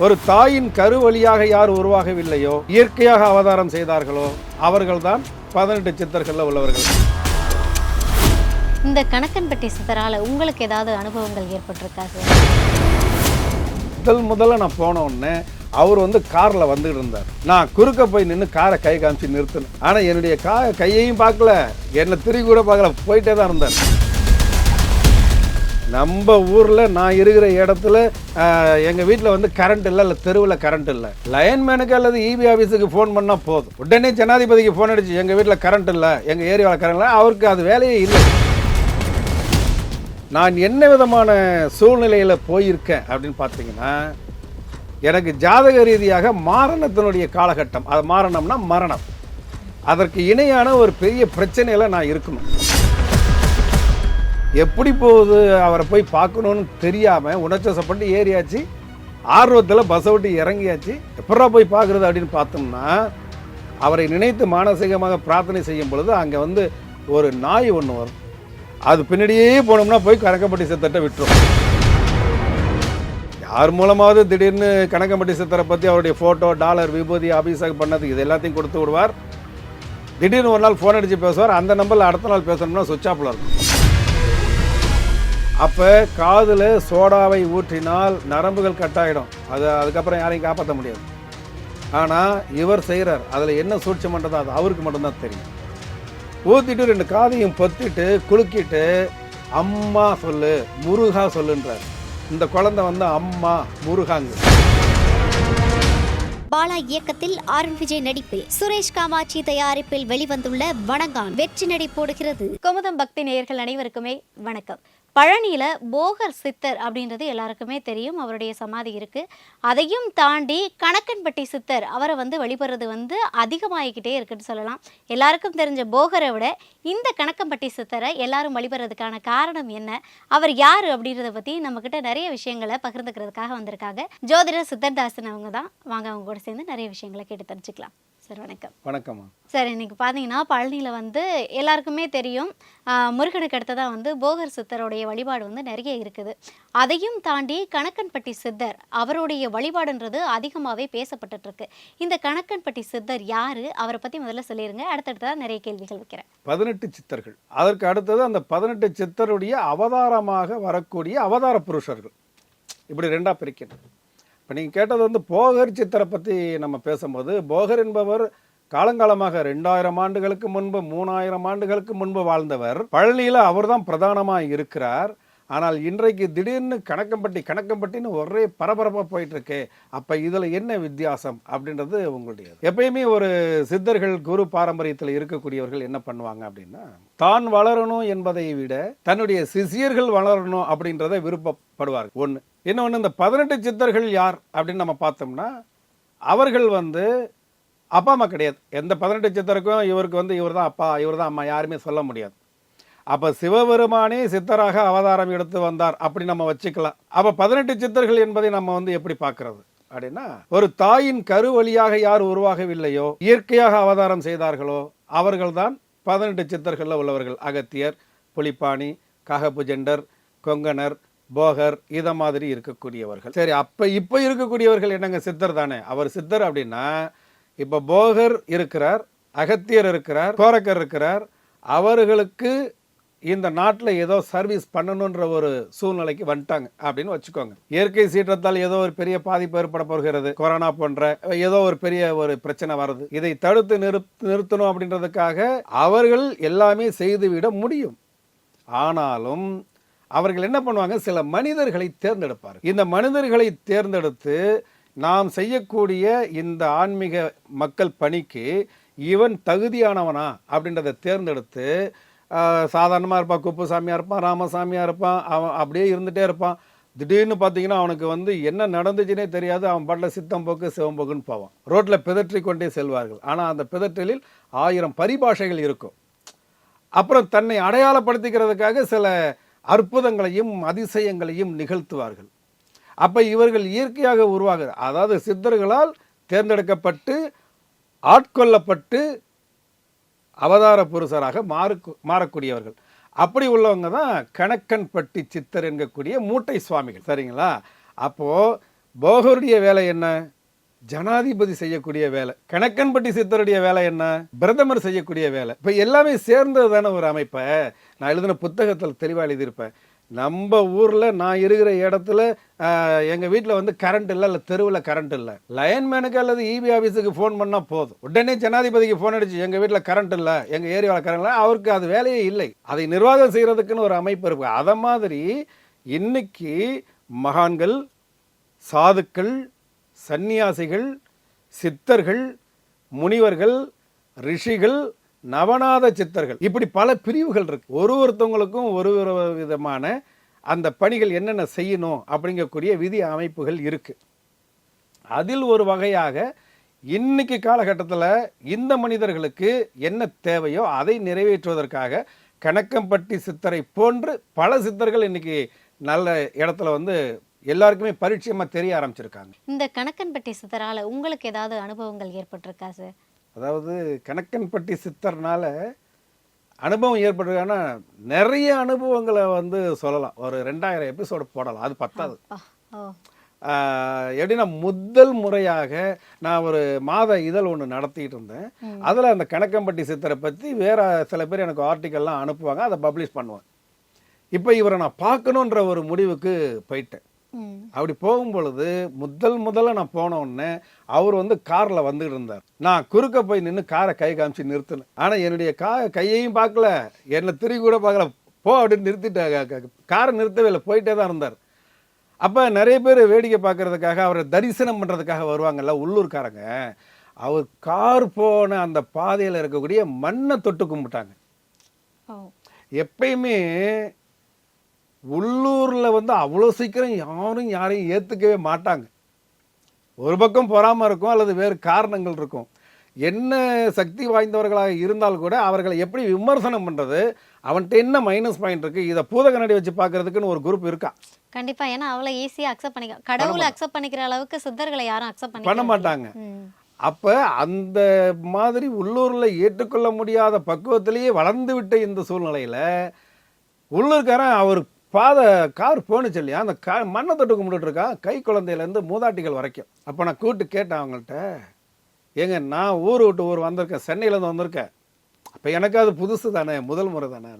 ஒரு தாயின் கரு வழியாக யார் உருவாகவில்லையோ இயற்கையாக அவதாரம் செய்தார்களோ அவர்கள்தான் பதினெட்டு சித்தர்கள்ல உள்ளவர்கள். இந்த கணக்கன்பட்டி சித்தரால உங்களுக்கு ஏதாவது அனுபவங்கள் ஏற்பட்டிருக்கா சார்? முதல் முதல்ல நான் போன உடனே அவர் வந்து காரில் வந்துகிட்டு இருந்தார். நான் குறுக்க போய் நின்று காரை கை காமிச்சு நிறுத்தினேன். ஆனால் என்னுடைய கா கையையும் பார்க்கல. என்னை திரும்பி கூட பார்க்கல. போயிட்டே தான் இருந்தார் நம்ம ஊரில் நான் இருக்கிற இடத்துல எங்கள் வீட்டில் வந்து கரண்ட் இல்லை இல்லை தெருவில் கரண்ட் இல்லை. லயன்மேனுக்கு அல்லது இபி ஆஃபீஸுக்கு ஃபோன் பண்ணால் போதும். உடனே ஜனாதிபதிக்கு ஃபோன் அடிச்சு எங்கள் வீட்டில் கரண்ட் இல்லை எங்கள் ஏரியாவில் கரண்ட் இல்லை அவருக்கு அது வேலையே இல்லை. நான் என்ன விதமான சூழ்நிலையில் போயிருக்கேன் அப்படின்னு பார்த்தீங்கன்னா எனக்கு ஜாதக ரீதியாக மாரணத்தினுடைய காலகட்டம் அது மாரணம்னா மரணம். அதற்கு இணையான ஒரு பெரிய பிரச்சனையில் நான் இருக்கணும். எப்படி போகுது? அவரை போய் பார்க்கணும்னு தெரியாமல் உணர்ச்சசப்பட்டு ஏறியாச்சு. ஆர்வத்தில் பஸ்ஸை விட்டு இறங்கியாச்சு. எப்படா போய் பார்க்குறது அப்படின்னு பார்த்தோம்னா அவரை நினைத்து மானசீகமாக பிரார்த்தனை செய்யும் பொழுது அங்கே வந்து ஒரு நாய் ஒன்று வரும். அது பின்னாடியே போனோம்னா போய் கணக்கம்பட்டி சித்தத்தை விட்டுரும். யார் மூலமாவது திடீர்னு கணக்கம்பட்டி சித்தரை பற்றி அவருடைய ஃபோட்டோ டாலர் விபூதி அபிஷேகம் பண்ணது இது எல்லாத்தையும் கொடுத்து விடுவார். திடீர்னு ஒரு நாள் ஃபோன் அடித்து பேசுவார். அந்த நம்பரில் அடுத்த நாள் பேசணும்னா சுவிட்ச் ஆஃபில் இருக்கும். அப்போ காதில் சோடாவை ஊற்றினால் நரம்புகள் கட்டாயிடும் அது அதுக்கப்புறம் யாரையும் காப்பாற்ற முடியாது. ஆனால் இவர் செய்கிறார் அதில் என்ன சூழ்ச்சி பண்ணுறதோ அது அவருக்கு மட்டும்தான் தெரியும். ஊற்றிட்டு ரெண்டு காதையும் பொத்திட்டு குலுக்கிட்டு அம்மா சொல்லு முருகா சொல்லுன்றார். இந்த குழந்தை வந்து அம்மா முருகாங்க. பாலா இயக்கத்தில் அருண் விஜய் நடிப்பில் சுரேஷ் காமாட்சி தயாரிப்பில் வெளிவந்துள்ள வணங்கான் வெற்றி நடை போடுகிறது குமுதம் பக்தி நேயர்கள் அனைவருக்குமே வணக்கம். பழனியில் போகர் சித்தர் அப்படின்றது எல்லாருக்குமே தெரியும் அவருடைய சமாதி இருக்குது அதையும் தாண்டி கணக்கன்பட்டி சித்தர் அவரை வந்து வழிபடுறது வந்து அதிகமாகிக்கிட்டே இருக்குன்னு சொல்லலாம். எல்லாருக்கும் தெரிஞ்ச போகரை விட இந்த கணக்கம்பட்டி சித்தரை எல்லாரும் வழிபடுறதுக்கான காரணம் என்ன அவர் யார் அப்படின்றத பற்றி நம்மக்கிட்ட நிறைய விஷயங்களை பகிர்ந்துக்கிறதுக்காக வந்திருக்காங்க. ஜோதிடர் சித்தர்தாசன் அவங்க தான் வாங்க அவங்க கூட சேர்ந்து நிறைய விஷயங்களை கேட்டு தெரிஞ்சுக்கலாம். சார் வணக்கம். வணக்கம்மா. சார் இன்னைக்கு பார்த்தீங்கன்னா பழனியில் வந்து எல்லாருக்குமே தெரியும் முருகனுக்கு அடுத்ததாக வந்து போகர் சித்தருடைய வழிபாடு வந்து நிறைய இருக்குது. அதையும் தாண்டி கணக்கன்பட்டி சித்தர் அவருடைய வழிபாடுன்றது அதிகமாகவே பேசப்பட்டுட்டு இருக்கு இந்த கணக்கன்பட்டி சித்தர் யாரு? அவரை பற்றி முதல்ல சொல்லிடுங்க அடுத்தடுத்ததான் நிறைய கேள்விகள் வைக்கிறேன். பதினெட்டு சித்தர்கள். அதற்கு அடுத்தது அந்த பதினெட்டு சித்தருடைய அவதாரமாக வரக்கூடிய அவதார புருஷர்கள். இப்படி ரெண்டாக பிரிக்கணும். இப்போ நீங்கள் கேட்டது வந்து போகர் சித்தரை பற்றி நம்ம பேசும்போது போகர் என்பவர் காலங்காலமாக ரெண்டாயிரம் ஆண்டுகளுக்கு முன்பு மூணாயிரம் ஆண்டுகளுக்கு முன்பு வாழ்ந்தவர். பழனியில் அவர்தான் பிரதானமாக இருக்கிறார். ஆனால் இன்றைக்கு திடீர்னு கணக்கம்பட்டி கணக்கம்பட்டின்னு ஒரே பரபரப்பாக போயிட்டு இருக்கு அப்போ இதில் என்ன வித்தியாசம் அப்படின்றது உங்களுடைய எப்பயுமே ஒரு சித்தர்கள் குரு பாரம்பரியத்தில் இருக்கக்கூடியவர்கள் என்ன பண்ணுவாங்க அப்படின்னா தான் வளரணும் என்பதை விட தன்னுடைய சிசியர்கள் வளரணும் அப்படின்றத விருப்பப்படுவார்கள். ஒன்று இன்னொன்று இந்த பதினெட்டு சித்தர்கள் யார் அப்படின்னு நம்ம பார்த்தோம்னா அவர்கள் வந்து அப்பா அம்மா கிடையாது. எந்த பதினெட்டு சித்தருக்கும் இவருக்கு வந்து இவர் தான் அப்பா இவர் தான் அம்மா யாருமே சொல்ல முடியாது. அப்போ சிவபெருமானே சித்தராக அவதாரம் எடுத்து வந்தார் அப்படி நம்ம வச்சுக்கலாம். அப்போ பதினெட்டு சித்தர்கள் என்பதை நம்ம வந்து எப்படி பார்க்கறது? அப்படின்னா ஒரு தாயின் கரு வழியாக யார் உருவாகவில்லையோ இயற்கையாக அவதாரம் செய்தார்களோ அவர்கள்தான் பதினெட்டு சித்தர்களில் உள்ளவர்கள். அகத்தியர் புலிப்பாணி ககபுஜண்டர் கொங்கணர் போகர் இதை மாதிரி இருக்கக்கூடியவர்கள். சரி அப்போ இப்போ இருக்கக்கூடியவர்கள் என்னங்க? சித்தர் தானே. அவர் சித்தர் அப்படின்னா இப்போ போகர் இருக்கிறார் அகத்தியர் இருக்கிறார் கோரக்கர் இருக்கிறார். அவர்களுக்கு இந்த நாட்டில் ஏதோ சர்வீஸ் பண்ணணுன்ற ஒரு சூழ்நிலைக்கு வந்துட்டாங்க அப்படின்னு வச்சுக்கோங்க. இயற்கை சீற்றத்தால் ஏதோ ஒரு பெரிய பாதிப்பு ஏற்பட போகிறது கொரோனா போன்ற ஏதோ ஒரு பெரிய ஒரு பிரச்சனை வருது இதை தடுத்து நிறுத் நிறுத்தணும் அப்படின்றதுக்காக அவர்கள் எல்லாமே செய்துவிட முடியும். ஆனாலும் அவர்கள் என்ன பண்ணுவாங்க? சில மனிதர்களை தேர்ந்தெடுப்பார் இந்த மனிதர்களை தேர்ந்தெடுத்து நாம் செய்யக்கூடிய இந்த ஆன்மீக மக்கள் பணிக்கு இவன் தகுதியானவனா அப்படின்றத தேர்ந்தெடுத்து சாதாரணமாக இருப்பான் குப்புசாமியாக இருப்பான் ராமசாமியாக இருப்பான் அவன் அப்படியே இருந்துகிட்டே இருப்பான். திடீர்னு பார்த்தீங்கன்னா அவனுக்கு வந்து என்ன நடந்துச்சுனே தெரியாது. அவன் பாட்டில் சித்தம் போக்கு சிவம்போக்குன்னு போவான். ரோட்டில் பிதற்றி கொண்டே செல்வார்கள். ஆனால் அந்த பிதற்றலில் ஆயிரம் பரிபாஷைகள் இருக்கும். அப்புறம் தன்னை அடையாளப்படுத்திக்கிறதுக்காக சில அற்புதங்களையும் அதிசயங்களையும் நிகழ்த்துவார்கள். அப்போ இவர்கள் இயற்கையாக உருவாகுது. அதாவது சித்தர்களால் தேர்ந்தெடுக்கப்பட்டு ஆட்கொள்ளப்பட்டு அவதார புருஷராக மாறு மாறக்கூடியவர்கள். அப்படி உள்ளவங்க தான் கணக்கன்பட்டி சித்தர் என்கக்கூடிய மூட்டை சுவாமிகள். சரிங்களா? அப்போது போகருடைய வேலை என்ன? ஜனாதிபதி செய்யக்கூடிய வேலை. கணக்கன்பட்டி சித்தருடைய வேலை என்ன? பிரதமர் செய்யக்கூடிய வேலை. இப்போ எல்லாமே சேர்ந்தது தானே ஒரு அமைப்பை? நான் எழுதின புத்தகத்தில் தெளிவாக எழுதியிருப்பேன். நம்ம ஊரில் நான் இருக்கிற இடத்துல எங்கள் வீட்டில் வந்து கரண்ட் இல்லை இல்லை தெருவில் கரண்ட் இல்லை. லைன்மேனுக்கு அல்லது இபி ஆஃபீஸுக்கு ஃபோன் பண்ணால் போதும். உடனே ஜனாதிபதிக்கு ஃபோன் அடிச்சு எங்கள் வீட்டில் கரண்ட் இல்லை எங்கள் ஏரியாவில் கரண்ட் இல்லை அவருக்கு அது வேலையே இல்லை. அதை நிர்வாகம் செய்கிறதுக்குன்னு ஒரு அமைப்பு இருக்கு. அதை மாதிரி இன்னைக்கு மகான்கள் சாதுக்கள் சந்நியாசிகள் சித்தர்கள் முனிவர்கள் ரிஷிகள் நவநாத சித்தர்கள். இப்படி பல பிரிவுகள் இருக்கு. ஒரு ஒருத்தவங்களுக்கும் ஒரு ஒரு விதமான அந்த பணிகள் என்னென்ன செய்யணும் அப்படிங்கக்கூடிய விதி அமைப்புகள் இருக்கு. அதில் ஒரு வகையாக இன்னைக்கு காலகட்டத்தில் இந்த மனிதர்களுக்கு என்ன தேவையோ அதை நிறைவேற்றுவதற்காக கணக்கம்பட்டி சித்தரை போன்று பல சித்தர்கள் இன்னைக்கு நல்ல இடத்துல வந்து எல்லாருக்குமே பரிச்சயமாக தெரிய ஆரம்பிச்சிருக்காங்க. இந்த கணக்கன்பட்டி சித்தரால உங்களுக்கு ஏதாவது அனுபவங்கள் ஏற்பட்டிருக்கா சார்? அதாவது கணக்கன்பட்டி சித்தர்னால அனுபவம் ஏற்பட்டிருக்கான்னா நிறைய அனுபவங்களை வந்து சொல்லலாம். ஒரு ரெண்டாயிரம் எபிசோடு போடலாம். அது பத்தாது. எப்படின்னா முதல் முறையாக நான் ஒரு மாத இதழ் ஒன்று நடத்திட்டு இருந்தேன். அதில் அந்த கணக்கம்பட்டி சித்தரை பற்றி வேற சில பேர் எனக்கு ஆர்டிக்கல்லாம் அனுப்புவாங்க. அதை பப்ளிஷ் பண்ணுவேன். இப்போ இவரை நான் பார்க்கணுன்ற ஒரு முடிவுக்கு போயிட்டேன். அப்படி போகும் பொழுது முதல் முதல்ல நான் போன உடனே அவர் வந்து காரில் வந்துட்டு இருந்தார். நான் குறுக்க போய் நின்று காரை கை காமிச்சு நிறுத்தினேன். ஆனால் என்னுடைய கா கையையும் பார்க்கல. என்னை திரும்பி கூட பார்க்கல. போ அப்படின்னு நிறுத்திட்டு காரை நிறுத்தவே இல்லை. போயிட்டே தான் இருந்தார். அப்போ நிறைய பேர் வேடிக்கை பார்க்கறதுக்காக அவரை தரிசனம் பண்ணுறதுக்காக வருவாங்கல்ல உள்ளூர்காரங்க. அவர் கார் போன அந்த பாதையில் இருக்கக்கூடிய மண்ணை தொட்டு கும்பிட்டாங்க. எப்பயுமே உள்ளூரில் வந்து அவ்வளோ சீக்கிரம் யாரும் யாரையும் ஏற்றுக்கவே மாட்டாங்க. ஒரு பக்கம் பொறாம இருக்கும் அல்லது வேறு காரணங்கள் இருக்கும். என்ன சக்தி வாய்ந்தவர்களாக இருந்தால் கூட அவர்களை எப்படி விமர்சனம் பண்ணுறது அவன்கிட்ட என்ன மைனஸ் பாயிண்ட் இருக்குது இதை பூத கண்ணாடி வச்சு பார்க்கறதுக்குன்னு ஒரு குரூப் இருக்கா? கண்டிப்பா. ஏன்னா அவ்வளோ ஈஸியா அக்செப்ட் பண்ணிக்க கடவுளை அக்செப்ட் பண்ணிக்கிற அளவுக்கு சித்தர்களை யாரும் அக்செப்ட் பண்ண பண்ண மாட்டாங்க. அப்போ அந்த மாதிரி உள்ளூரில் ஏற்றுக்கொள்ள முடியாத பக்குவத்திலேயே வளர்ந்து விட்ட இந்த சூழ்நிலையில் உள்ளூர்காரன் அவர் பாதை கார் போணுச்சு இல்லையா? அந்த கா மண்ணை தொட்டு கும்பிட்டுட்டு இருக்கான் கை குழந்தையிலேருந்து மூதாட்டிகள் வரைக்கும். அப்போ நான் கூப்பிட்டு கேட்டேன் அவங்கள்ட்ட ஏங்க நான் ஊர் விட்டு ஊர் வந்திருக்கேன் சென்னையிலேருந்து வந்திருக்கேன். அப்போ எனக்கு அது புதுசு தானே முதல் முறை தானே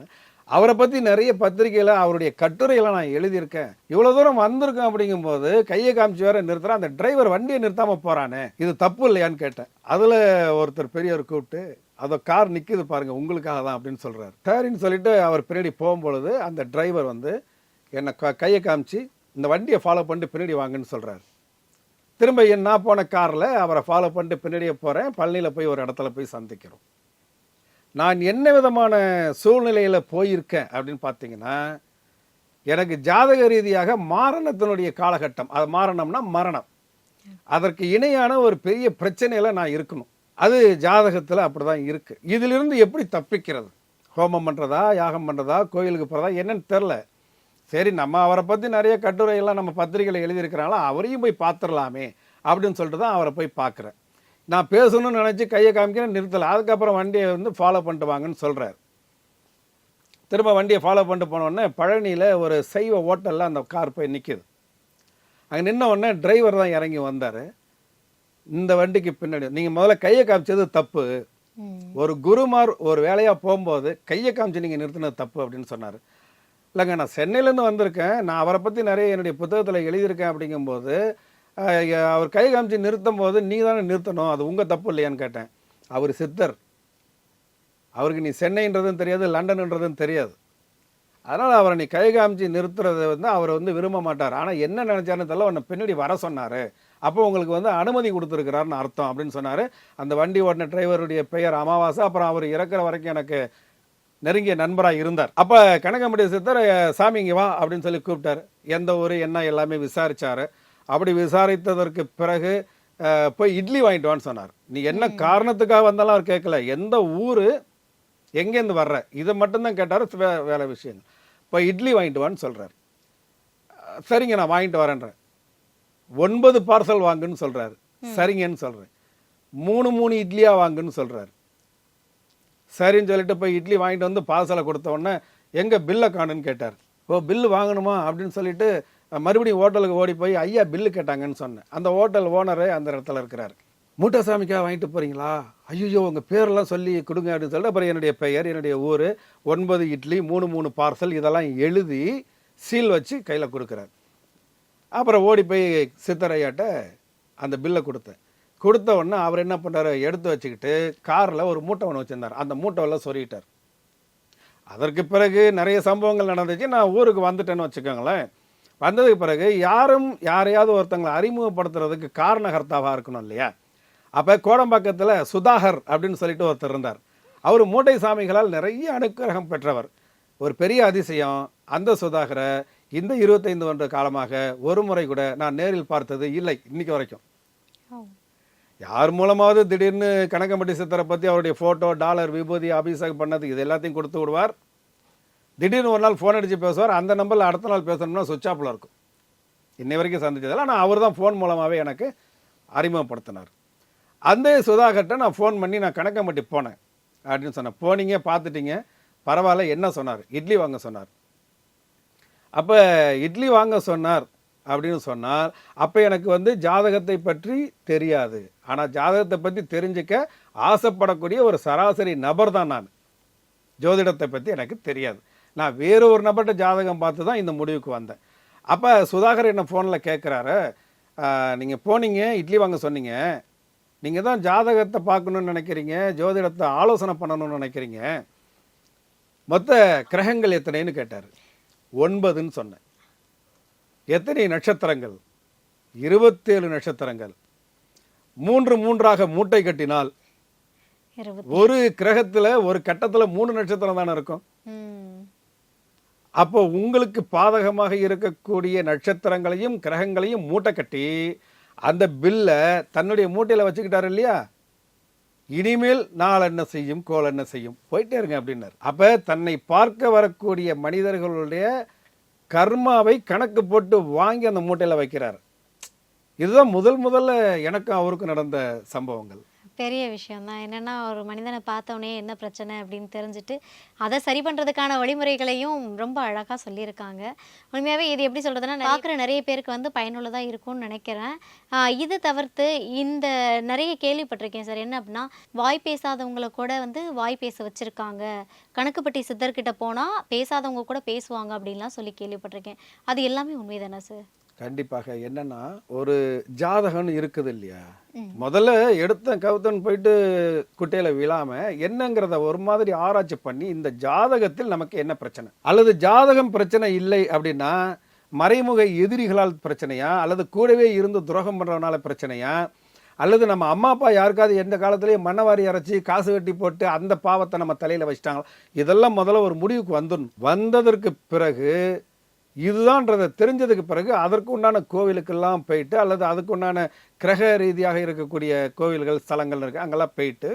அவரை பற்றி நிறைய பத்திரிக்கையில் அவருடைய கட்டுரைகளை நான் எழுதியிருக்கேன். இவ்வளோ தூரம் வந்திருக்கேன் அப்படிங்கும்போது கையை காமிச்சு வேற நிறுத்துறேன். அந்த டிரைவர் வண்டியை நிறுத்தாமல் போகிறானே இது தப்பு இல்லையான்னு கேட்டேன். அதில் ஒருத்தர் பெரியவர் கூப்பிட்டு அதோ கார் நிற்கிது பாருங்க உங்களுக்காக தான் அப்படின்னு சொல்கிறார் சரின்னு சொல்லிட்டு அவர் பின்னாடி போகும்பொழுது அந்த டிரைவர் வந்து என்னை க- கையை காமிச்சு இந்த வண்டியை ஃபாலோ பண்ணிட்டு பின்னாடி வாங்கன்னு சொல்கிறார் திரும்ப என்ன நான் போன காரில் அவரை ஃபாலோ பண்ணிட்டு பின்னாடியே போகிறேன் பழனியில் போய் ஒரு இடத்துல போய் சந்திக்கிறோம். நான் என்ன விதமான சூழ்நிலையில் போயிருக்கேன் அப்படின்னு பார்த்தீங்கன்னா எனக்கு ஜாதக ரீதியாக மாரணத்தினுடைய காலகட்டம் அது மாரணம்னா மரணம். அதற்கு இணையான ஒரு பெரிய பிரச்சனையில் நான் இருக்கணும். அது ஜாதகத்தில் அப்படி தான் இருக்குது இதிலிருந்து எப்படி தப்பிக்கிறது? ஹோமம் பண்ணுறதா யாகம் பண்ணுறதா கோயிலுக்கு போகிறதா என்னன்னு தெரில சரி நம்ம அவரை பற்றி நிறைய கட்டுரையெல்லாம் நம்ம பத்திரிகையில் எழுதியிருக்கிறாங்களா அவரையும் போய் பார்த்துடலாமே அப்படின்னு சொல்லிட்டு தான் அவரை போய் பார்க்குறேன். நான் பேசணும்னு நினச்சி கையை காமிக்கிறேன் நிறுத்தலை. அதுக்கப்புறம் வண்டியை வந்து ஃபாலோ பண்ணிட்டு வாங்கன்னு சொல்கிறார் திரும்ப வண்டியை ஃபாலோ பண்ணிட்டு போன உடனே பழனியில் ஒரு சைவ ஹோட்டலில் அந்த கார் போய் நிற்கிது அங்கே நின்ன உடனே டிரைவர் தான் இறங்கி வந்தார். இந்த வண்டிக்கு பின்னாடி நீங்கள் முதல்ல கையை காமிச்சது தப்பு. ஒரு குருமார் ஒரு வேலையாக போகும்போது கையை காமிச்சு நீங்கள் நிறுத்தினது தப்பு அப்படின்னு சொன்னார். இல்லைங்க நான் சென்னையிலேருந்து வந்திருக்கேன். நான் அவரை பற்றி நிறைய என்னுடைய புத்தகத்தில் எழுதியிருக்கேன் அப்படிங்கும்போது அவர் கை காமிச்சு நிறுத்தும் போது நீ தானே நிறுத்தணும். அது உங்கள் தப்பு இல்லையான்னு கேட்டேன். அவர் சித்தர். அவருக்கு நீ சென்னைன்றதும் தெரியாது லண்டன்ன்றதும் தெரியாது. அதனால் அவரை நீ கை காமிச்சு நிறுத்துறதை வந்து அவர் வந்து விரும்ப மாட்டார். ஆனால் என்ன நினச்சாருன்னு தெரியல உன்னை பின்னாடி வர சொன்னார். அப்போ உங்களுக்கு வந்து அனுமதி கொடுத்துருக்கிறாருன்னு அர்த்தம் அப்படின்னு சொன்னார். அந்த வண்டி ஓட்டின டிரைவருடைய பெயர் அமாவாசை அப்புறம் அவர் இறக்குற வரைக்கும் எனக்கு நெருங்கிய நண்பராக இருந்தார். அப்போ கனகம்படி சித்தர் சாமிங்க சாமி இங்கே வா அப்படின்னு சொல்லி கூப்பிட்டார். எந்த ஊர் என்ன எல்லாமே விசாரிச்சார். அப்படி விசாரித்ததற்கு பிறகு போய் இட்லி வாங்கிட்டு வான்னு சொன்னார். நீ என்ன காரணத்துக்காக வந்தாலும் அவர் கேட்கல. எந்த ஊர் எங்கேருந்து வர்ற? இதை மட்டும்தான் கேட்டார் வே வேலை விஷயம். போய் இட்லி வாங்கிட்டு வான்னு சொல்கிறார் சரிங்க நான் வாங்கிட்டு வரேன்றேன் ஒன்பது பார்சல் வாங்குன்னு சொல்கிறாரு சரிங்கன்னு சொல்கிறேன் மூணு மூணு இட்லியாக வாங்குன்னு சொல்கிறாரு சரின்னு சொல்லிட்டு போய் இட்லி வாங்கிட்டு வந்து பார்சலை கொடுத்த உடனே எங்கே பில்லை காணுன்னு கேட்டார். ஓ பில்லு வாங்கணுமா அப்படின்னு சொல்லிட்டு மறுபடியும் ஹோட்டலுக்கு ஓடி போய் ஐயா பில்லு கேட்டாங்கன்னு சொன்னேன். அந்த ஹோட்டல் ஓனரே அந்த இடத்துல இருக்கிறார். மூட்டசாமிக்கா வாங்கிட்டு போகிறீங்களா ஐயோ உங்கள் பேரெல்லாம் சொல்லி கொடுங்க அப்படின்னு சொல்லிட்டு அப்புறம் என்னுடைய பெயர் என்னுடைய ஊர் ஒன்பது இட்லி மூணு மூணு பார்சல் இதெல்லாம் எழுதி சீல் வச்சு கையில் கொடுக்குறாரு. அப்புறம் ஓடி போய் சித்தரையாட்ட அந்த பில்லை கொடுத்தேன். கொடுத்த உடனே அவர் என்ன பண்ணாரு எடுத்து வச்சுக்கிட்டு காரில் ஒரு மூட்டை ஒன்று வச்சுருந்தார். அந்த மூட்டைவெல்லாம் சொல்லிட்டார் அதற்கு பிறகு நிறைய சம்பவங்கள் நடந்துச்சு. நான் ஊருக்கு வந்துட்டேன்னு வச்சுக்கோங்களேன். வந்ததுக்கு பிறகு யாரும் யாரையாவது ஒருத்தங்களை அறிமுகப்படுத்துறதுக்கு காரணகர்த்தாவாக இருக்கணும் இல்லையா? அப்போ கோடம்பாக்கத்தில் சுதாகர் அப்படின்னு சொல்லிட்டு ஒருத்தர் இருந்தார். அவர் மூட்டை சாமிகளால் நிறைய அனுக்கிரகம் பெற்றவர். ஒரு பெரிய அதிசயம் அந்த சுதாகரை இந்த இருபத்தைந்து வருட காலமாக ஒரு முறை கூட நான் நேரில் பார்த்தது இல்லை இன்னைக்கு வரைக்கும். யார் மூலமாவது திடீர்னு கணக்கம்பட்டி சித்தரை பற்றி அவருடைய ஃபோட்டோ டாலர் விபூதி அபிஷேகம் பண்ணது இது எல்லாத்தையும் கொடுத்து விடுவார். திடீர்னு ஒரு நாள் ஃபோன் அடித்து பேசுவார் அந்த நம்பரில் அடுத்த நாள் பேசணும்னா சுவிட்ச் ஆஃபில் இருக்கும். இன்னை வரைக்கும் சந்திச்சதில்லை ஆனால் அவர் தான் ஃபோன் மூலமாகவே எனக்கு அறிமுகப்படுத்தினார். அந்த சுதாகர்கிட்ட நான் ஃபோன் பண்ணி நான் கணக்கம்பட்டி போனேன் அப்படின்னு சொன்னேன். போனீங்க பார்த்துட்டீங்க பரவாயில்ல என்ன சொன்னார்? இட்லி வாங்க சொன்னார். அப்போ இட்லி வாங்க சொன்னார் அப்படின்னு சொன்னால் அப்போ எனக்கு வந்து ஜாதகத்தை பற்றி தெரியாது. ஆனால் ஜாதகத்தை பற்றி தெரிஞ்சுக்க ஆசைப்படக்கூடிய ஒரு சராசரி நபர் தான் நான். ஜோதிடத்தை பற்றி எனக்கு தெரியாது. நான் வேறு ஒரு நபர்கிட்ட ஜாதகம் பார்த்து தான் இந்த முடிவுக்கு வந்தேன். அப்போ சுதாகர் என்ன ஃபோனில் கேட்குறாரு நீங்கள் போனீங்க இட்லி வாங்க சொன்னீங்க. நீங்கள் தான் ஜாதகத்தை பார்க்கணுன்னு நினைக்கிறீங்க ஜோதிடத்தை ஆலோசனை பண்ணணும்னு நினைக்கிறீங்க. மொத்த கிரகங்கள் எத்தனைன்னு கேட்டார். ஒன்பதுன்னு சொன்னேன். எத்தனை நட்சத்திரங்கள்? இருபத்தேழு நட்சத்திரங்கள். மூன்று மூன்றாக மூட்டை கட்டினால் ஒரு கிரகத்துல ஒரு கட்டத்துல மூணு நட்சத்திரம் தானே இருக்கும். அப்போ உங்களுக்கு பாதகமாக இருக்கக்கூடிய நட்சத்திரங்களையும் கிரகங்களையும் மூட்டை கட்டி அந்த பில்லை தன்னுடைய மூட்டையில் வச்சுக்கிட்டாரு இல்லையா? இனிமேல் நாள் என்ன செய்யும் கோல் என்ன செய்யும்? போயிட்டே இருங்க அப்படின்னாரு. அப்போ தன்னை பார்க்க வரக்கூடிய மனிதர்களுடைய கர்மாவை கணக்கு போட்டு வாங்கி அந்த மூட்டையில் வைக்கிறார். இதுதான் முதல் முதல்ல எனக்கும் அவருக்கும் நடந்த சம்பவங்கள். பெரிய விஷயம் தான். ஒரு மனிதனை பார்த்தோன்னே என்ன பிரச்சனை அப்படின்னு தெரிஞ்சுட்டு அதை சரி பண்ணுறதுக்கான வழிமுறைகளையும் ரொம்ப அழகாக சொல்லியிருக்காங்க. உண்மையாகவே இது எப்படி சொல்கிறதுனா பார்க்குற நிறைய பேருக்கு வந்து பயனுள்ளதாக இருக்கும்னு நினைக்கிறேன். இது தவிர்த்து இந்த நிறைய கேள்விப்பட்டிருக்கேன் சார். என்ன அப்படின்னா வாய் பேசாதவங்கள கூட வந்து வாய் பேச வச்சுருக்காங்க. கணக்குப்பட்டி சித்தர்கிட்ட போனால் பேசாதவங்க கூட பேசுவாங்க அப்படின்லாம் சொல்லி கேள்விப்பட்டிருக்கேன். அது எல்லாமே உண்மைதானே சார்? கண்டிப்பாக. என்னன்னா ஒரு ஜாதகம்னு இருக்குது இல்லையா. முதல்ல எடுத்தன் கவுத்தன் போயிட்டு குட்டையில விழாம என்னங்கிறத ஒரு மாதிரி ஆராய்ச்சி பண்ணி இந்த ஜாதகத்தில் நமக்கு என்ன பிரச்சனை? அல்லது ஜாதகம் பிரச்சனை இல்லை அப்படின்னா மறைமுக எதிரிகளால் பிரச்சனையா? அல்லது கூடவே இருந்து துரோகம் பண்றவனால பிரச்சனையா? அல்லது நம்ம அம்மா அப்பா யாருக்காவது எந்த காலத்திலேயே மண்ணவாரி அரைச்சி காசு கட்டி போட்டு அந்த பாவத்தை நம்ம தலையில வச்சிட்டாங்க இதெல்லாம் முதல்ல ஒரு முடிவுக்கு வந்துடணும். வந்ததற்கு பிறகு இதுதான்றதை தெரிஞ்சதுக்கு பிறகு அதற்கு உண்டான கோவிலுக்கெல்லாம் போயிட்டு அல்லது அதுக்கு உண்டான கிரக ரீதியாக இருக்கக்கூடிய கோவில்கள் ஸ்தலங்கள் இருக்குது அங்கெல்லாம் போயிட்டு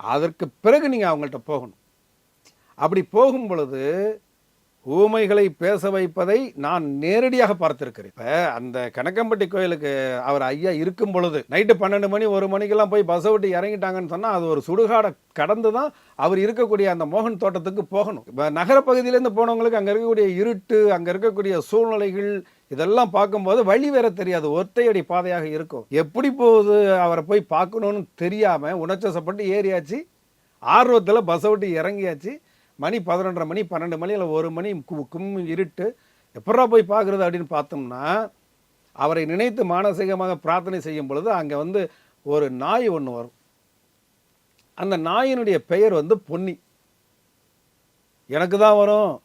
அதற்கு பிறகு நீங்கள் அவங்கள்ட்ட போகணும். அப்படி போகும் பொழுது ஊமைகளை பேச வைப்பதை நான் நேரடியாக பார்த்திருக்கிறேன். இப்போ அந்த கணக்கம்பட்டி கோயிலுக்கு அவர் ஐயா இருக்கும் பொழுது நைட்டு பன்னெண்டு மணி ஒரு மணிக்கெல்லாம் போய் பஸ்ஸை விட்டு இறங்கிட்டாங்கன்னு சொன்னால் அது ஒரு சுடுகாடை கடந்து தான் அவர் இருக்கக்கூடிய அந்த மோகன் தோட்டத்துக்கு போகணும். இப்போ நகரப்பகுதியிலேருந்து போனவங்களுக்கு அங்கே இருக்கக்கூடிய இருட்டு அங்கே இருக்கக்கூடிய சூழ்நிலைகள் இதெல்லாம் பார்க்கும்போது வழி வேற தெரியாது. ஒத்தையடி பாதையாக இருக்கும். எப்படி போகுது அவரை போய் பார்க்கணும்னு தெரியாமல் உணர்ச்சசப்பட்டு ஏறியாச்சு. ஆர்வத்தில் பஸ்ஸை விட்டு இறங்கியாச்சு. மணி பதினொன்றரை மணி பன்னெண்டு மணி இல்லை ஒரு மணி கு- கும் இருட்டு. எப்படா போய் பார்க்குறது அப்படின்னு பார்த்தோம்னா அவரை நினைத்து மானசீகமாக பிரார்த்தனை செய்யும் பொழுது அங்கே வந்து ஒரு நாய் ஒன்று வரும். அந்த நாயினுடைய பெயர் வந்து பொன்னி. எனக்கு தான் வரும்.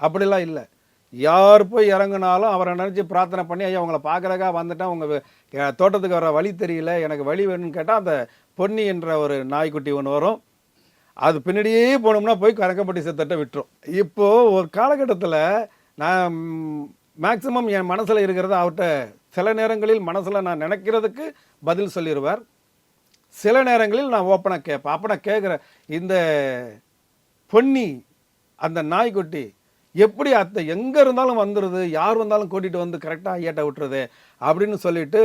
அப்படிலாம் இல்லை. யார் போய் இறங்குனாலும் அவரை நினச்சி பிரார்த்தனை பண்ணி ஐயா அவங்கள பார்க்குறக்கா வந்துட்டேன் உங்கள் தோட்டத்துக்கு வர வழி தெரியல எனக்கு வழி வேணும்னு கேட்டால் அந்த பொன்னி என்ற ஒரு நாய்க்குட்டி ஒன்று வரும். அது பின்னாடியே போனோம்னா போய் கரக்கப்பட்டி சித்தட்ட விட்டுரும். இப்போது ஒரு காலகட்டத்தில் நான் மேக்சிமம் என் மனசில் இருக்கிறத அவர்கிட்ட சில நேரங்களில் மனசில் நான் நினைக்கிறதுக்கு பதில் சொல்லிடுவார் சில நேரங்களில் நான் ஓப்பனாக கேட்பேன். அப்போ நான் கேட்குறேன் இந்த பொன்னி அந்த நாய்க்குட்டி எப்படி அத்தை எங்கே இருந்தாலும் வந்துடுது யார் வந்தாலும் கூட்டிகிட்டு வந்து கரெக்டாக ஐயாட்ட விட்டுறது அப்படின்னு சொல்லிட்டு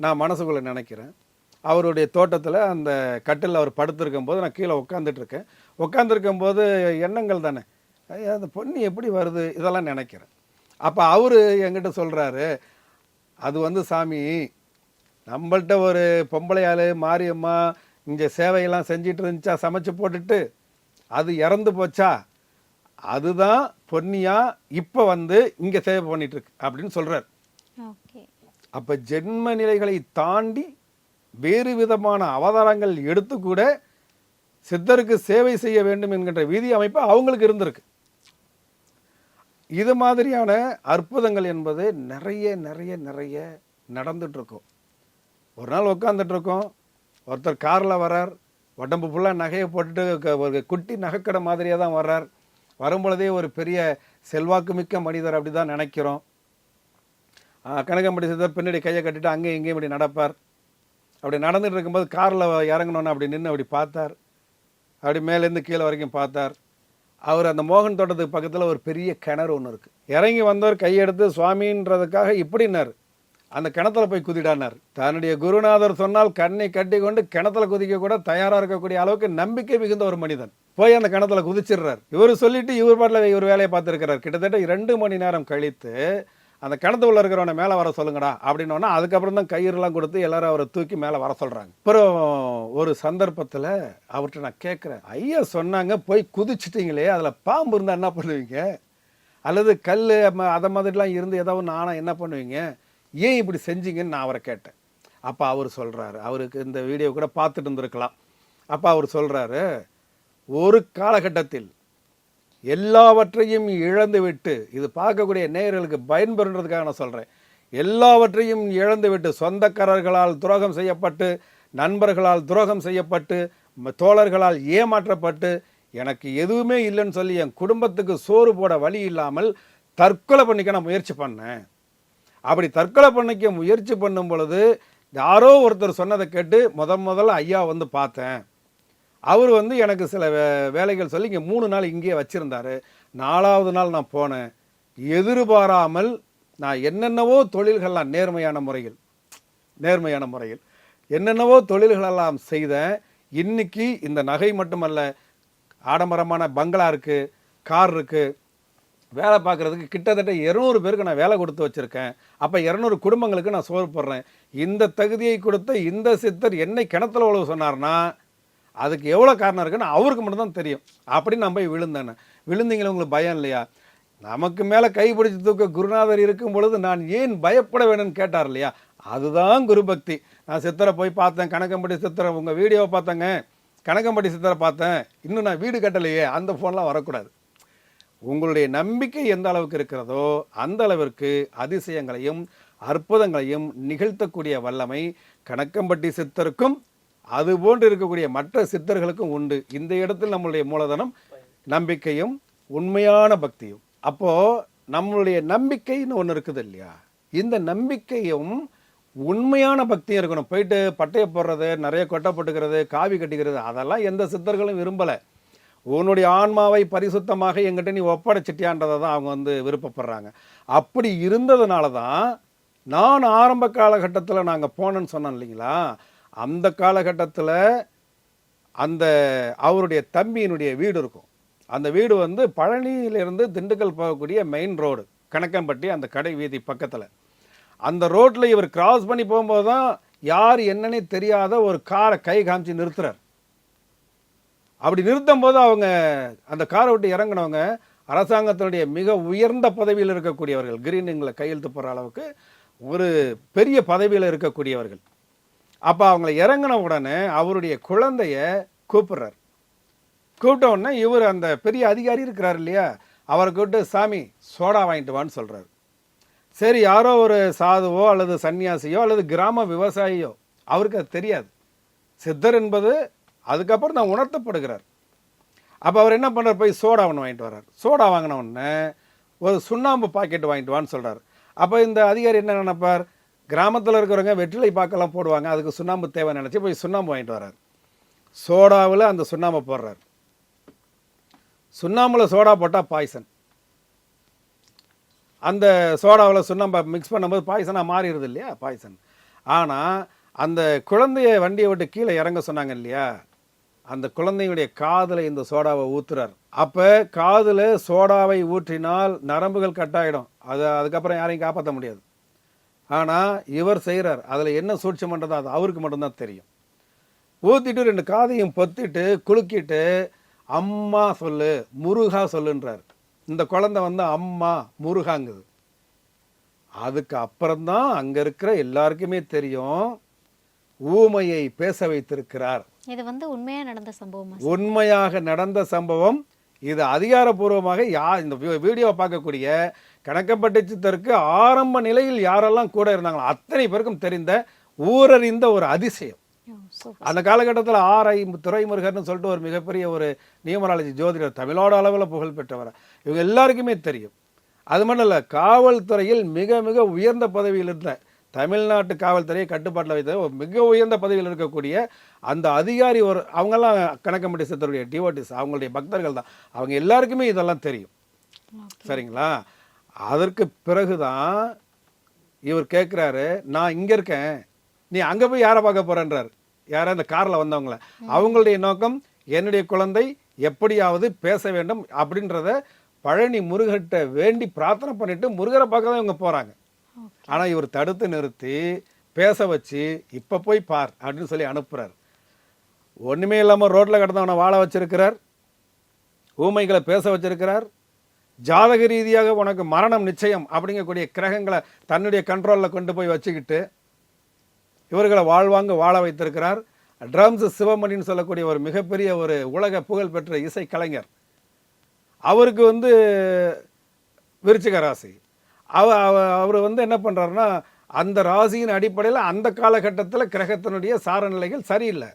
நான் மனசுக்குள்ளே நினைக்கிறேன். அவருடைய தோட்டத்தில் அந்த கட்டில் அவர் படுத்திருக்கும் போது நான் கீழே உட்காந்துட்டு இருக்கேன் உட்காந்துருக்கும் போது எண்ணங்கள் தானே? அந்த பொன்னி எப்படி வருது? இதெல்லாம் நினைக்கிறேன். அப்போ அவர் என்கிட்ட சொல்கிறாரு அது வந்து சாமி நம்மள்ட்ட ஒரு பொம்பளையாள் மாரியம்மா இங்கே சேவையெல்லாம் செஞ்சிட்டு இருந்துச்சா சமைச்சு போட்டுட்டு அது இறந்து போச்சா? அதுதான் பொன்னியா இப்போ வந்து இங்கே சேவை பண்ணிட்டு இருக்கு அப்படின்னு சொல்கிறார் அப்போ ஜென்ம நிலைகளை தாண்டி வேறு விதமான அவதாரங்கள் எடுத்து கூட சித்தருக்கு சேவை செய்ய வேண்டும் என்கின்ற விதி அமைப்பு அவங்களுக்கு இருந்திருக்கு. இது மாதிரியான அற்புதங்கள் என்பது நிறைய நிறைய நிறைய நடந்துட்டு இருக்கும் ஒரு நாள் உட்காந்துட்டு இருக்கோம் ஒருத்தர் காரில் வர்றார். உடம்பு ஃபுல்லாக நகையை போட்டுட்டு ஒரு குட்டி நகைக்கடை மாதிரியே தான் வர்றார். வரும்பொழுதே ஒரு பெரிய செல்வாக்கு மிக்க மனிதர் அப்படி தான் நினைக்கிறோம் கனகம்படி சித்தர் பின்னாடி கையை கட்டிட்டு அங்கேயும் இங்கேயும் இப்படி நடப்பார். அப்படி நடந்துகிட்டு இருக்கும்போது காரில் இறங்கணுன்னு அப்படி நின்று அப்படி பார்த்தார். அப்படி மேலேருந்து கீழே வரைக்கும் பார்த்தார். அவர் அந்த மோகன் தோட்டத்துக்கு பக்கத்தில் ஒரு பெரிய கிணறு ஒன்று இருக்குது இறங்கி வந்தவர் கையெடுத்து சுவாமின்றதுக்காக இப்படின்னார். அந்த கிணத்துல போய் குதிடானார். தன்னுடைய குருநாதர் சொன்னால் கண்ணை கட்டி கொண்டு கிணத்துல குதிக்க கூட தயாராக இருக்கக்கூடிய அளவுக்கு நம்பிக்கை மிகுந்த ஒரு மனிதன். போய் அந்த கிணத்துல குதிச்சிடுறார். இவர் சொல்லிட்டு இவர் பாட்டில் இவர் வேலையை பார்த்துருக்கிறார். கிட்டத்தட்ட இரண்டு மணி நேரம் கழித்து அந்த கிணத்து உள்ள இருக்கிறவனை மேலே வர சொல்லுங்கடா அப்படின்னோன்னா அதுக்கப்புறம் தான் கயிறுலாம் கொடுத்து எல்லாரும் அவரை தூக்கி மேலே வர சொல்கிறாங்க அப்புறம் ஒரு சந்தர்ப்பத்தில் அவர்கிட்ட நான் கேட்குறேன் ஐயா சொன்னாங்க போய் குதிச்சிட்டிங்களே அதில் பாம்பு இருந்தால் என்ன பண்ணுவீங்க? அல்லது கல் அதை மாதிரிலாம் இருந்து ஏதாவது நானாக என்ன பண்ணுவீங்க? ஏன் இப்படி செஞ்சீங்கன்னு நான் அவரை கேட்டேன். அப்போ அவர் சொல்கிறாரு அவருக்கு இந்த வீடியோ கூட பார்த்துட்டு இருந்திருக்கலாம். அப்போ அவர் சொல்கிறாரு ஒரு காலகட்டத்தில் எல்லாவற்றையும் இழந்து விட்டு இது பார்க்கக்கூடிய நேயர்களுக்கு பயன்பெறுன்றதுக்காக நான் சொல்கிறேன் எல்லாவற்றையும் இழந்து விட்டு சொந்தக்காரர்களால் துரோகம் செய்யப்பட்டு நண்பர்களால் துரோகம் செய்யப்பட்டு தோழர்களால் ஏமாற்றப்பட்டு எனக்கு எதுவுமே இல்லைன்னு சொல்லி என் குடும்பத்துக்கு சோறு போட வழி இல்லாமல் தற்கொலை பண்ணிக்க நான் முயற்சி பண்ணேன். அப்படி தற்கொலை பண்ணிக்க முயற்சி பண்ணும் பொழுது யாரோ ஒருத்தர் சொன்னதை கேட்டு முதன் முதல்ல ஐயா வந்து பார்த்தேன். அவர் வந்து எனக்கு சில வே வேலைகள் சொல்லி இங்கே மூணு நாள் இங்கேயே வச்சுருந்தாரு. நாலாவது நாள் நான் போனேன். எதிர்பாராமல் நான் என்னென்னவோ தொழில்கள்லாம் நேர்மையான முறையில் நேர்மையான முறையில் என்னென்னவோ தொழில்களெல்லாம் செய்தேன். இன்னைக்கு இந்த நகை மட்டுமல்ல ஆடம்பரமான பங்களா இருக்குது கார் இருக்குது வேலை பார்க்குறதுக்கு கிட்டத்தட்ட இரநூறு பேருக்கு நான் வேலை கொடுத்து வச்சுருக்கேன். அப்போ இரநூறு குடும்பங்களுக்கு நான் சோறு போடுறேன். இந்த தகுதியை கொடுத்த இந்த சித்தர் என்னை கிணத்துல உழவு சொன்னார்னா அதுக்கு எவ்வளோ காரணம் இருக்குன்னு அவருக்கு மட்டும்தான் தெரியும். அப்படின்னு நான் போய் விழுந்தேன். விழுந்தீங்களே உங்களுக்கு பயம் இல்லையா? நமக்கு மேலே கை தூக்க குருநாதர் இருக்கும் பொழுது நான் ஏன் பயப்பட வேணும்னு கேட்டார் இல்லையா? அதுதான் குருபக்தி நான் சித்தரை போய் பார்த்தேன் கணக்கம்பட்டி சித்தரை உங்கள் வீடியோவை பார்த்தேங்க. கணக்கம்பட்டி சித்தரை பார்த்தேன். இன்னும் நான் வீடு கட்டலையே அந்த ஃபோன்லாம் வரக்கூடாது. உங்களுடைய நம்பிக்கை எந்த அளவுக்கு இருக்கிறதோ அந்த அளவிற்கு அதிசயங்களையும் அற்புதங்களையும் நிகழ்த்தக்கூடிய வல்லமை கணக்கம்பட்டி சித்தருக்கும் அது போன்று இருக்கக்கூடிய மற்ற சித்தர்களுக்கும் உண்டு. இந்த இடத்தில் நம்மளுடைய மூலதனம் நம்பிக்கையும் உண்மையான பக்தியும். அப்போ நம்மளுடைய நம்பிக்கைன்னு ஒன்று இருக்குது இல்லையா? இந்த நம்பிக்கையும் உண்மையான பக்தியும் இருக்கணும். போயிட்டு பட்டையை போடுறது நிறைய கொட்டை போட்டுக்கிறது காவி கட்டிக்கிறது அதெல்லாம் எந்த சித்தர்களும் விரும்பலை. உன்னுடைய ஆன்மாவை பரிசுத்தமாக எங்கிட்ட நீ ஒப்படைச்சிட்டியான்றதை தான் அவங்க வந்து விருப்பப்படுறாங்க. அப்படி இருந்ததுனால தான் நான் ஆரம்ப காலகட்டத்தில் நாங்கள் போனேன்னு சொன்னோம் இல்லைங்களா? அந்த காலகட்டத்தில் அந்த அவருடைய தம்பியினுடைய வீடு இருக்கும். அந்த வீடு வந்து பழனியிலிருந்து திண்டுக்கல் போகக்கூடிய மெயின் ரோடு கணக்கம்பட்டி அந்த கடை வீதி பக்கத்தில். அந்த ரோட்டில் இவர் கிராஸ் பண்ணி போகும்போது தான் யார் என்னன்னே தெரியாத ஒரு காரை கை காமிச்சு நிறுத்துறார். அப்படி நிறுத்தும் போது அவங்க அந்த காரை விட்டு இறங்கினவங்க அரசாங்கத்தினுடைய மிக உயர்ந்த பதவியில் இருக்கக்கூடியவர்கள் கிரீனிங்கில் கையெழுத்து போகிற அளவுக்கு ஒரு பெரிய பதவியில் இருக்கக்கூடியவர்கள். அப்போ அவங்கள இறங்கின உடனே அவருடைய குழந்தைய கூப்பிடுறார். கூப்பிட்ட உடனே இவர் அந்த பெரிய அதிகாரி இருக்கிறார் இல்லையா? அவரை கூப்பிட்டு சாமி சோடா வாங்கிட்டு வான்னு சொல்கிறார் சரி யாரோ ஒரு சாதுவோ அல்லது சன்னியாசியோ அல்லது கிராம விவசாயியோ அவருக்கு அது தெரியாது. சித்தர் என்பது அதுக்கப்புறம் தான் உணர்த்தப்படுகிறார். அப்போ அவர் என்ன பண்ணுறார் போய் சோடா ஒன்று வாங்கிட்டு வர்றார். சோடா வாங்கின உடனே ஒரு சுண்ணாம்பு பாக்கெட் வாங்கிட்டு வான்னு சொல்கிறார் அப்போ இந்த அதிகாரி என்ன நினைப்பார்? கிராமத்தில் இருக்கிறவங்க வெற்றிலை பாக்கெல்லாம் போடுவாங்க. அதுக்கு சுண்ணாம்பு தேவை நினச்சி போய் சுண்ணாம்பு வாங்கிட்டு வரார் சோடாவில் அந்த சுண்ணாம்பை போடுறார். சுண்ணாம்பில் சோடா போட்டால் பாய்சன் அந்த சோடாவில் சுண்ணாம்பை மிக்ஸ் பண்ணும்போது பாய்சனாக மாறிடுது இல்லையா? பாய்சன் ஆனால் அந்த குழந்தைய வண்டியை விட்டு கீழே இறங்க சொன்னாங்க இல்லையா? அந்த குழந்தையுடைய காதில் இந்த சோடாவை ஊற்றுறார் அப்போ காதில் சோடாவை ஊற்றினால் நரம்புகள் கட்டாயிடும் அது அதுக்கப்புறம் யாரையும் காப்பாற்ற முடியாது. ஆனா இவர் செய்றார். அதுல என்ன சூழ்ச்சி பண்றதோ அது அவருக்கு மட்டும்தான் தெரியும். ஊத்திட்டு ரெண்டு காதையும் பொத்திட்டு குலுக்கிட்டு அம்மா சொல்லு முருகா சொல்லுன்றார். இந்த குழந்தை வந்து அம்மா முருகாங்குது. அதுக்கு அப்புறம்தான் அங்க இருக்கிற எல்லாருக்குமே தெரியும் ஊமையை பேச வைத்திருக்கிறார். இது வந்து உண்மையா நடந்த சம்பவமா உண்மையாக நடந்த சம்பவம் இது அதிகாரப்பூர்வமாக யா இந்த வீ- வீடியோவை பார்க்கக்கூடிய கணக்கப்பட்ட சித்தருக்கு ஆரம்ப நிலையில் யாரெல்லாம் கூட இருந்தாங்களோ அத்தனை பேருக்கும் தெரிந்த ஊரறிந்த ஒரு அதிசயம். அந்த காலகட்டத்தில் ஆரை துரைமுருகர்னு சொல்லிட்டு ஒரு மிகப்பெரிய ஒரு நியூமராலஜி ஜோதிடர் தமிழ்நாடு அளவில் புகழ் பெற்றவர். இவங்க எல்லாருக்குமே தெரியும். அது மட்டும் இல்லை காவல்துறையில் மிக மிக உயர்ந்த பதவியில் இருந்த தமிழ்நாட்டு காவல்துறையை கட்டுப்பாட்டில் வைத்த மிக உயர்ந்த பதவியில் இருக்கக்கூடிய அந்த அதிகாரி ஒரு அவங்கெல்லாம் கணக்கம்பட்டி சித்தருடைய டிவோட்டிஸ் அவங்களுடைய பக்தர்கள் தான். அவங்க எல்லாருக்குமே இதெல்லாம் தெரியும். சரிங்களா? அதற்கு பிறகுதான் இவர் கேட்குறாரு நான் இங்கே இருக்கேன். நீ அங்கே போய் யாரை பார்க்க போறேன்றார்? யாரா இந்த காரில் வந்தவங்கள. அவங்களுடைய நோக்கம் என்னுடைய குழந்தை எப்படியாவது பேச வேண்டும் அப்படின்றத பழனி முருகர்கிட்ட வேண்டி பிரார்த்தனை பண்ணிட்டு முருகரை பார்க்க தான் இவங்க போகிறாங்க ஆனால் இவர் தடுத்து நிறுத்தி பேச வச்சு இப்போ போய் பார் அப்படின்னு சொல்லி அனுப்புறார். ஒன்றுமே இல்லாமல் ரோட்டில் கிடந்தவனை வாழ வச்சிருக்கிறார். ஊமைகளை பேச வச்சிருக்கிறார். ஜாதக ரீதியாக உனக்கு மரணம் நிச்சயம் அப்படிங்கக்கூடிய கிரகங்களை தன்னுடைய கண்ட்ரோலில் கொண்டு போய் வச்சுக்கிட்டு இவர்களை வாழ்வாங்க வாழ வைத்திருக்கிறார். ட்ரம்ஸ் சிவமணின்னு சொல்லக்கூடிய ஒரு மிகப்பெரிய ஒரு உலக புகழ்பெற்ற இசை கலைஞர் அவருக்கு வந்து விருச்சிக ராசி. அவ அவ- அவர் வந்து என்ன பண்ணுறாருன்னா அந்த ராசியின் அடிப்படையில் அந்த காலகட்டத்தில் கிரகத்தினுடைய சாரநிலைகள் சரியில்லை.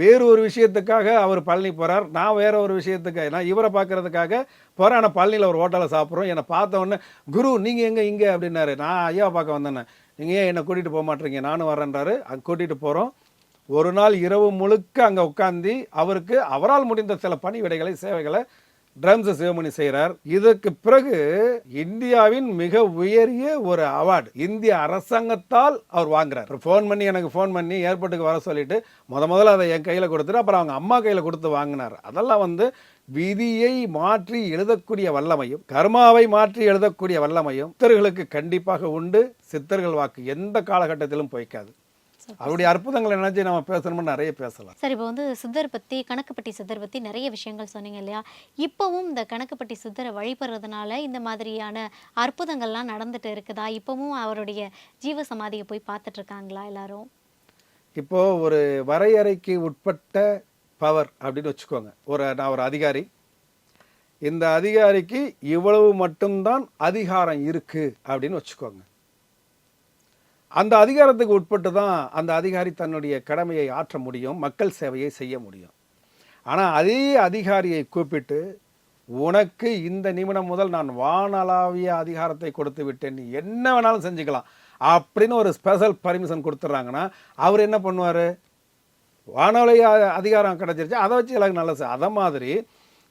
வேறு ஒரு விஷயத்துக்காக அவர் பழனி போகிறார் நான் வேற ஒரு விஷயத்துக்கு நான் இவரை பார்க்கறதுக்காக போகிறேன் ஆனால் பழனியில் ஒரு ஹோட்டலில் சாப்பிட்றோம். என்னை பார்த்த உடனே குரு நீங்கள் எங்கே? இங்கே அப்படின்னாரு. நான் ஐயா பார்க்க வந்தேன்னே நீங்கள் ஏன் என்னை கூட்டிகிட்டு போக மாட்டீங்க நானும் வரேன்றாரு. அங்கே கூட்டிகிட்டு போகிறோம் ஒரு நாள் இரவு முழுக்க அங்கே உட்காந்து அவருக்கு அவரால் முடிந்த சில பணி விடைகளை சேவைகளை ட்ரம்ஸ் சிவமணி செய்கிறார் இதற்கு பிறகு இந்தியாவின் மிக உயரிய ஒரு அவார்டு இந்திய அரசாங்கத்தால் அவர் வாங்குறார். ஃபோன் பண்ணி எனக்கு ஃபோன் பண்ணி ஏர்போர்ட்டுக்கு வர சொல்லிட்டு முத முதல்ல அதை என் கையில் கொடுத்துட்டு அப்புறம் அவங்க அம்மா கையில் கொடுத்து வாங்கினார். அதெல்லாம் வந்து விதியை மாற்றி எழுதக்கூடிய வல்லமையும் கர்மாவை மாற்றி எழுதக்கூடிய வல்லமையும் சித்தர்களுக்கு கண்டிப்பாக உண்டு. சித்தர்கள் வாக்கு எந்த காலகட்டத்திலும் பொய்க்காது. அவருடைய அற்புதங்களை நினைச்சு நம்ம பேசணும்னு நிறைய பேசலாம். சரி இப்போ வந்து சித்தர் பற்றி கணக்குப்பட்டி சித்தர் பற்றி நிறைய விஷயங்கள் சொன்னீங்க இல்லையா? இப்போவும் இந்த கணக்குப்பட்டி சித்தரை வழிபடுறதுனால இந்த மாதிரியான அற்புதங்கள்லாம் நடந்துட்டு இருக்குதா? இப்போவும் அவருடைய ஜீவ சமாதியை போய் பார்த்துட்டு இருக்காங்களா எல்லாரும்? இப்போ ஒரு வரையறைக்கு உட்பட்ட பவர் அப்படின்னு வச்சுக்கோங்க. ஒரு நான் ஒரு அதிகாரி. இந்த அதிகாரிக்கு இவ்வளவு மட்டும்தான் அதிகாரம் இருக்கு அப்படின்னு வச்சுக்கோங்க. அந்த அதிகாரத்துக்கு உட்பட்டு தான் அந்த அதிகாரி தன்னுடைய கடமையை ஆற்ற முடியும் மக்கள் சேவையை செய்ய முடியும். ஆனால் அதே அதிகாரியை கூப்பிட்டு உனக்கு இந்த நிமிடம் முதல் நான் வானளாவிய அதிகாரத்தை கொடுத்து விட்டேன். நீ என்ன வேணாலும் செஞ்சுக்கலாம். அப்படின்னு ஒரு ஸ்பெஷல் பர்மிஷன் கொடுத்துட்றாங்கன்னா அவர் என்ன பண்ணுவார்? வானொலி அதிகாரம் கிடச்சிருச்சு அதை வச்சு எனக்கு நல்லது அதை மாதிரி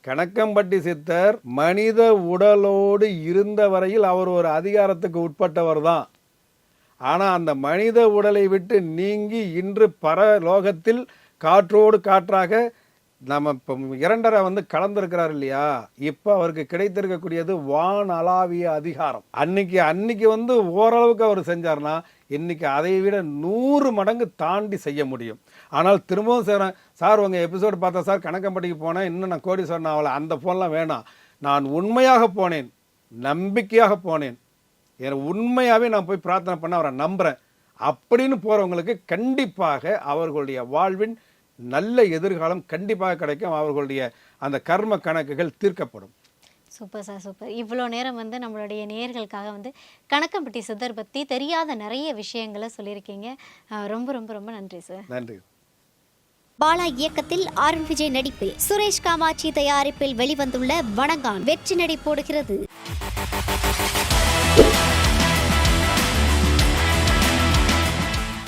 கணக்கம்பட்டி சித்தர் மனித உடலோடு இருந்த வரையில் அவர் ஒரு அதிகாரத்துக்கு உட்பட்டவர் தான். ஆனால் அந்த மனித உடலை விட்டு நீங்கி இன்று பரலோகத்தில் காற்றோடு காற்றாக நம்ம இப்போ இரண்டரை வந்து கலந்துருக்கிறார் இல்லையா? இப்போ அவருக்கு கிடைத்திருக்கக்கூடியது வான் அளாவிய அதிகாரம். அன்னைக்கு அன்னைக்கு வந்து ஓரளவுக்கு அவர் செஞ்சார்னா இன்னைக்கு அதை விட நூறு மடங்கு தாண்டி செய்ய முடியும். ஆனால் திரும்பவும் செய்கிறேன் சார் உங்கள் எபிசோடு பார்த்தா சார் கணக்கம்பட்டிக்கு போனேன். இன்னும் நான் கோடி சொன்ன அவளை அந்த ஃபோன்லாம் வேணாம். நான் உண்மையாக போனேன். நம்பிக்கையாக போனேன். எனக்கு உண்மையாகவே நான் போய் பிரார்த்தனை பண்ண அவரை நம்புகிறேன் அப்படின்னு போகிறவங்களுக்கு கண்டிப்பாக அவர்களுடைய வாழ்வின் நல்ல எதிர்காலம் கண்டிப்பாக கிடைக்கும். அவர்களுடைய அந்த கர்ம கணக்குகள் தீர்க்கப்படும். Super sir super. இவ்வளோ நேரம் வந்து நம்மளுடைய நேயர்களுக்காக வந்து கணக்கம்பட்டி சித்தர் பற்றி தெரியாத நிறைய விஷயங்களை சொல்லியிருக்கீங்க. ரொம்ப ரொம்ப ரொம்ப நன்றி சார். நன்றி. பாலா இயக்கத்தில் அருண் விஜய் நடிப்பில் சுரேஷ் காமாட்சி தயாரிப்பில் வெளிவந்துள்ள வணங்கான் வெற்றி நடை போடுகிறது.